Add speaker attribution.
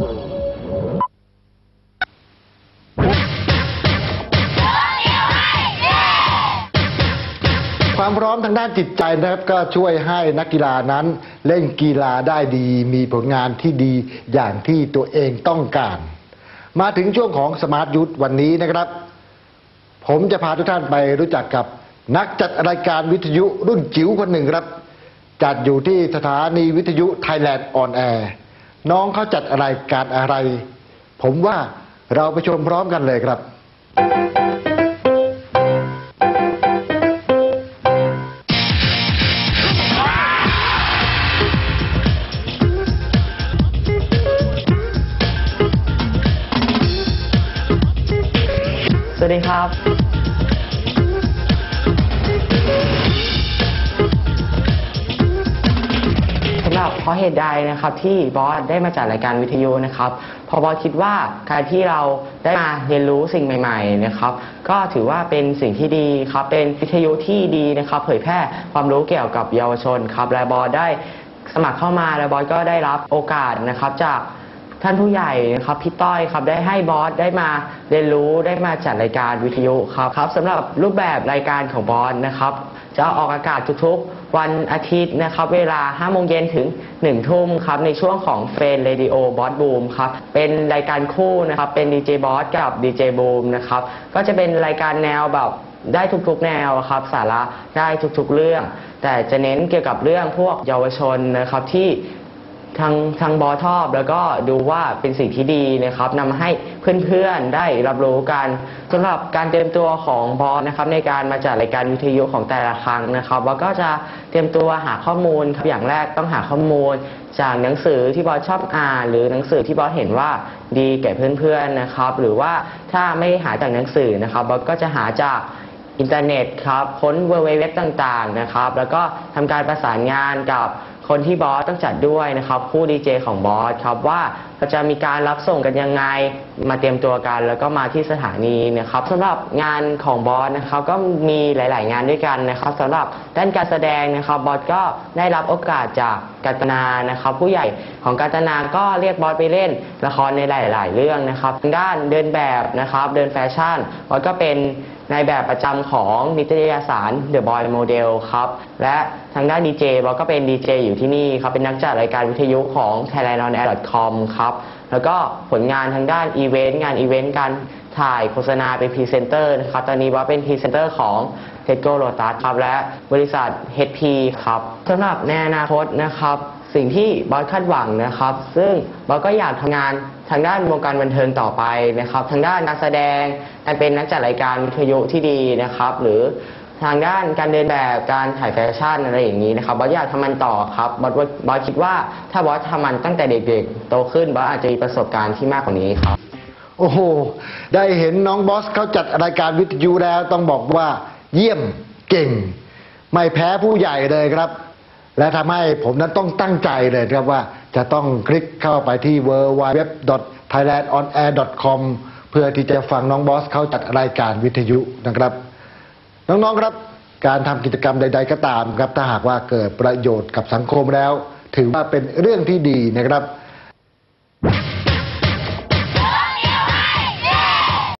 Speaker 1: ความพร้อมทางด้านจิตใจนะครับก็ช่วยให้นักกีฬานั้นเล่นกีฬาได้ดี มีผลงานที่ดีอย่างที่ตัวเองต้องการ มาถึงช่วงของสมาร์ทยุทธวันนี้นะครับ ผมจะพาทุกท่านไปรู้จักกับนักจัดรายการวิทยุรุ่นจิ๋วคนหนึ่งครับ จัดอยู่ที่สถานีวิทยุไทยแลนด์ออนแอร์ น้องเขาจัดรายการอะไร ผมว่าเราไปชมพร้อมกันเลยครับ
Speaker 2: สวัสดีครับ เพราะเหตุใดนะครับที่บอสได้มาจัดรายการวิทยุนะครับเพอบอสคิดว่าการที่เราได้มาเรียนรู้สิ่งใหม่ ๆ นะครับ ก็ถือว่าเป็นสิ่งที่ดีครับ เป็นวิทยุที่ดีนะครับ เผยแพร่ความรู้เกี่ยวกับเยาวชนครับและบอสได้สมัครเข้ามาและบอสก็ได้รับโอกาสนะครับจาก ท่านผู้ใหญ่นะครับพี่ต้อยครับได้ให้บอสได้มาเรียนรู้ได้มาจัดรายการวิทยุครับครับสำหรับรูปแบบรายการของบอสนะครับจะออกอากาศทุกๆ วันอาทิตย์นะครับ เวลา 5 โมงเย็นถึง 1 ทุ่มครับ ในช่วงของเฟรนเรดิโอบอสบูมครับ เป็นรายการคู่นะครับ เป็นดีเจบอสกับดีเจบูมนะครับ ก็จะเป็นรายการแนวแบบได้ทุกๆแนวครับ สาระได้ทุกๆเรื่อง แต่จะเน้นเกี่ยวกับเรื่องพวกเยาวชนนะครับที่ ทางทางบอชอบแล้วก็ดูว่าเป็นสิ่งที่ดีนะครับนำให้เพื่อนๆได้รับรู้กันสำหรับการเตรียมตัวของบอสนะครับในการมาจัดรายการวิทยุของแต่ละครั้งนะครับบอสก็จะเตรียมตัวหาข้อมูลครับอย่างแรกต้องหาข้อมูล จากหนังสือที่บอสชอบอ่าน หรือหนังสือที่บอสเห็นว่าดีแก่เพื่อนๆนะครับ หรือว่าถ้าไม่หาจากหนังสือนะครับบอสก็จะหาจากอินเทอร์เน็ตครับค้นเว็บต่างๆนะครับ แล้วก็ทำการประสานงานกับ คนที่บอสต้องจัดด้วยนะครับ คู่ดีเจของบอสครับว่า เราจะมีการรับส่งกันยังไง มาเตรียมตัวกัน แล้วก็มาที่สถานีนะครับสำหรับงานของบอสนะครับก็มีหลาย ๆ งานด้วยกันนะครับสำหรับด้านการแสดงนะครับบอสก็ได้รับโอกาสจากกัตนานะครับ ผู้ใหญ่ของกัตนาก็เรียกบอสไปเล่นละครในหลาย ๆ เรื่องนะครับทางด้านเดินแบบนะครับ เดินแฟชั่นบอสก็เป็นในแบบประจำของนิตยสาร The Boy Model ครับ และทางด้านดีเจบอสก็เป็นดีเจอยู่ที่นี่ครับ เป็นนักจัดรายการวิทยุของ thailandon.com ครับแล้วก็ผลงานทางด้านอีเวนต์งานอีเวนต์การถ่ายโฆษณาเป็นพรีเซนเตอร์นะครับตอนนี้บอสเป็นพรีเซนเตอร์ของ t e c o Lotus ครับและบริษัท HP ครับสำหรับในอนาคตนะครับ สิ่งที่บอสคาดหวังนะครับ ซึ่งบอสก็อยากทำงานทางด้านวงการบันเทิงต่อไปนะครับ ทางด้านการแสดงการเป็นนักจัดรายการวิทยุที่ดีนะครับ หรือ ทางด้านการเดินแบบการถ่ายแฟชั่นอะไรอย่างนี้นะครับบอสอยากทำมันต่อครับบอสว่าบอสคิดว่าถ้าบอสทำมันตั้งแต่เด็กๆ โตขึ้นบอสอาจจะมีประสบการณ์ที่มากกว่านี้ครับ
Speaker 1: โอ้โห ได้เห็นน้องบอสเขาจัดรายการวิทยุแล้วต้องบอกว่าเยี่ยมเก่ง ไม่แพ้ผู้ใหญ่เลยครับ และทำให้ผมนั้นต้องตั้งใจเลยครับว่าจะต้องคลิกเข้าไปที่ w w w t h a i l a n d o n a i r c o m เพื่อที่จะฟังน้องบอสเขาจัดรายการวิทยุนะครับ น้องๆครับ การทำกิจกรรมใด ๆ ก็ตามครับ ถ้าหากว่าเกิดประโยชน์กับสังคมแล้ว ถือว่าเป็นเรื่องที่ดีนะครับ